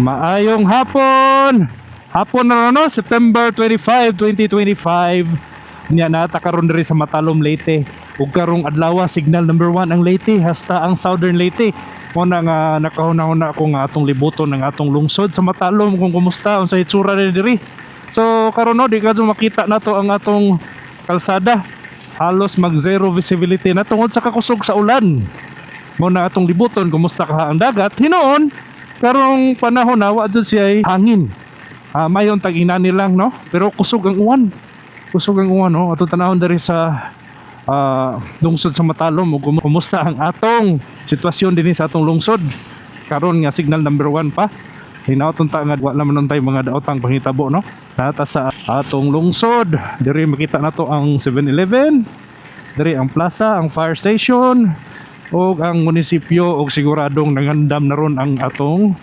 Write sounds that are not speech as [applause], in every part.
Maayong hapon! Hapon na no, September 25, 2025. Nya nata karon diri sa Matalom Leyte. Ug karong adlaw signal number 1 ang Leyte hasta ang Southern Leyte. Mo na nga nakahuna-huna ako nga atong libuton ng atong lungsod sa Matalom kung kumusta unsay itsura diri. So karon no di ka makita nato ang atong kalsada. Halos mag zero visibility na tungod sa kakusog sa ulan. Mo na atong libuton kumusta ka ang dagat. Hinoon karong panahon na wa jud siya hangin. Ah, mayon tag inani lang no. Pero kusog ang uwan. Kusog ang uwan no. Ato tanahon diri sa ah, lungsod sa Matalom kumusta ang atong sitwasyon dinhi sa atong lungsod. Karon nga signal number 1 pa. Hinaot ta nga wa naman tay mga daotang panghitabo no. Nata sa atong lungsod. Diri makita nato ang 7-Eleven. Diri ang plaza, ang fire station ug ang munisipyo ug siguradong nangandam na ron ang atong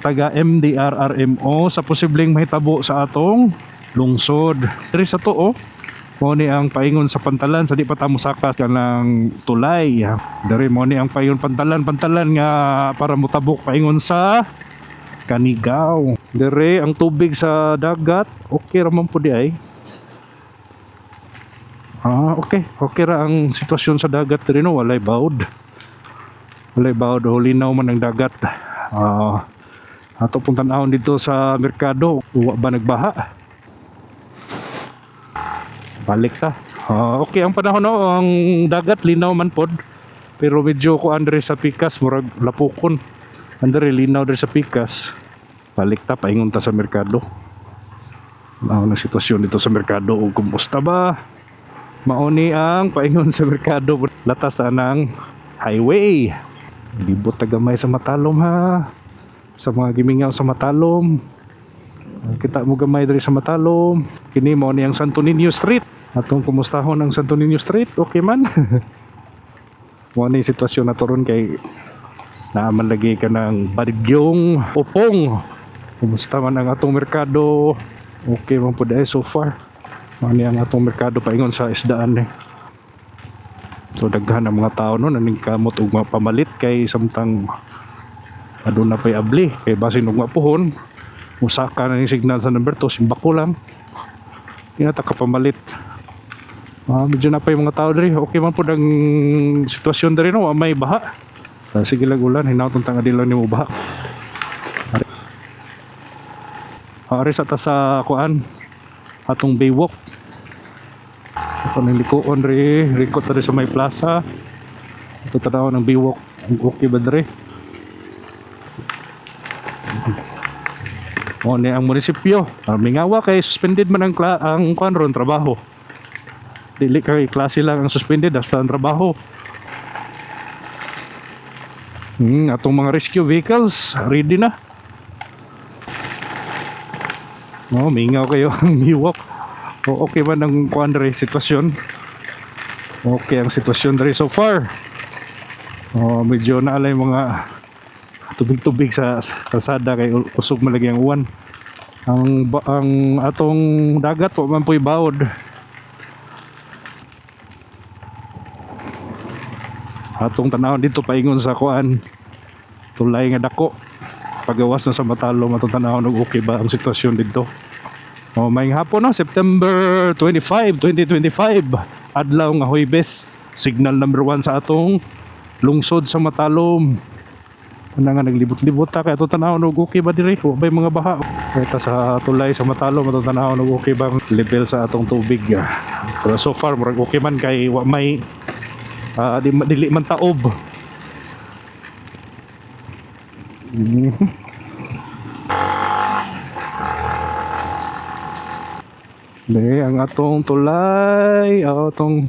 taga MDRRMO sa posibleng mahitabo sa atong lungsod. Diri sa to oh, mo ni ang paingon sa pantalan sa di pa ta mosakas ka ng tulay. Diri mo ni ang paingon pantalan pantalan nga para mutabok paingon sa Kanigaw. Diri ang tubig sa dagat, okay ra man po di ay. Ah, okay. Okay ra ang sitwasyon sa dagat diri no, walay bawd. Walay bawd, hulinaw man ang dagat. Ah, ato pong tanahon dito sa merkado, wa ba nagbaha? Balik ta. Ah, okay ang panahon no, ang dagat linaw man pod. Pero medyo ko andre sa pikas murag lapukon. Andre linaw diri sa pikas. Balik ta paingon ta sa merkado. Ano na sitwasyon dito sa merkado ug kumusta ba? Mauni ang paingon sa merkado latas ta ng highway. Libot tagamay sa Matalom ha. Sa mga gimingaw sa Matalom. Kita mo gamay diri sa Matalom. Kini mo ni ang Santo Niño Street. Atong kumustahon ang Santo Niño Street. Okay man. [laughs] mo ni sitwasyon na ron kay naaman ka ng bagyong upong. Kumusta man ang atong merkado? Okay man dahil so far. Ano ang atong merkado paingon sa isdaan eh. So daghan ang mga tao no naning kamot ug mga pamalit kay samtang aduna pay abli kay basin ug mapuhon musaka na ni signal sa number 2 simbako lang. Inata ka pamalit. Ah, medyo na pa yung mga tao diri. Okay man po ang sitwasyon diri no, may baha. Ah, sige lang ulan, hinautong tanga di lang nimo baha. Ah, ari sa ta sa kuan atong baywalk. Ito ng likuon ri. Rikot rin sa may plaza. Ito tanaw ng baywalk. Okay ba dre? O ni ang munisipyo. Ah, mingawa kay suspended man ang, ang kuan ron trabaho. Dili kay klase lang ang suspended hasta ang trabaho. Hmm, atong mga rescue vehicles ready na Oh, mingaw kayo [laughs] ang miwok. O okay ba ng kuan diri sitwasyon? Okay ang sitwasyon diri so far. Oh, medyo naalay mga tubig-tubig sa kalsada kay usog malagi ang uwan. Ang ang atong dagat wa man puy bawod. Atong tanawon dito paingon sa kuan. Tulay nga dako pagawas na sa Matalo matutanahon og okay ba ang sitwasyon dito? O may hapon no September 25 2025 adlaw nga Huwebes signal number 1 sa atong lungsod sa Matalom Ano nga naglibot-libot ta kaya tutanahon og okay ba diri? Wa bay mga baha? Kaya sa tulay sa Matalom matutanahon og okay bang level sa atong tubig? Pero so far murag okay man kay wa may ah, di, dili man taob Dahil ang atong tulay, atong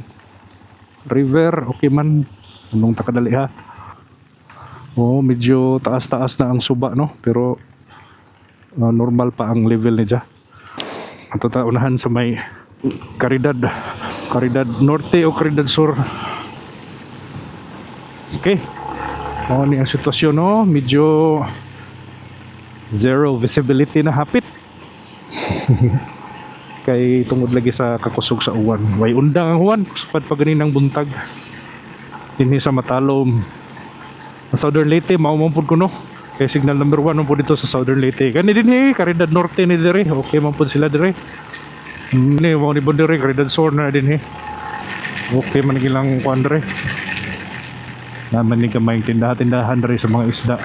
river, okay man. Anong takadali ha? Oh, medyo taas-taas na ang suba, no? Pero ah, normal pa ang level niya. At unahan sa may Caridad. Caridad Norte o Caridad Sur. Okay. Oh, ni ang sitwasyon, no? Medyo zero visibility na hapit. [laughs] kay tungod lagi sa kakusog sa uwan. Way undang ang uwan, kusupad pa ganinang buntag. Dinhi sa Matalom. Sa Southern Leyte, maumampod ko no. Kaya signal number 1 po dito sa Southern Leyte. Kani din eh, Caridad Norte ni dire. Okay man sila dire. Hmm, Ni mo ni po dire, Caridad Sur na din eh. Okay man gilang kuan dire. Naman ni kamay tindahan-tindahan dire sa mga isda.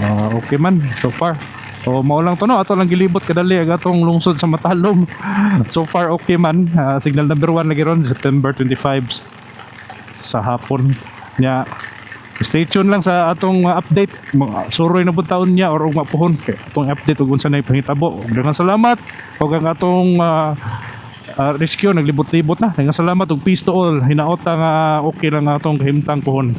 Ah, okay man so far. So mao lang to no, ato lang gilibot kadali ang atong lungsod sa Matalom. [laughs] so far okay man. Ah, signal number 1 lagi ron September 25 sa hapon nya stay tuned lang sa atong uh, update suroy na taon niya or ug mapuhon kay update ug unsa nay pangitabo daghang salamat ug ang atong uh, uh, rescue naglibot-libot na. Daghang salamat ug peace to all. Hinaot nga okay lang atong kahimtang puhon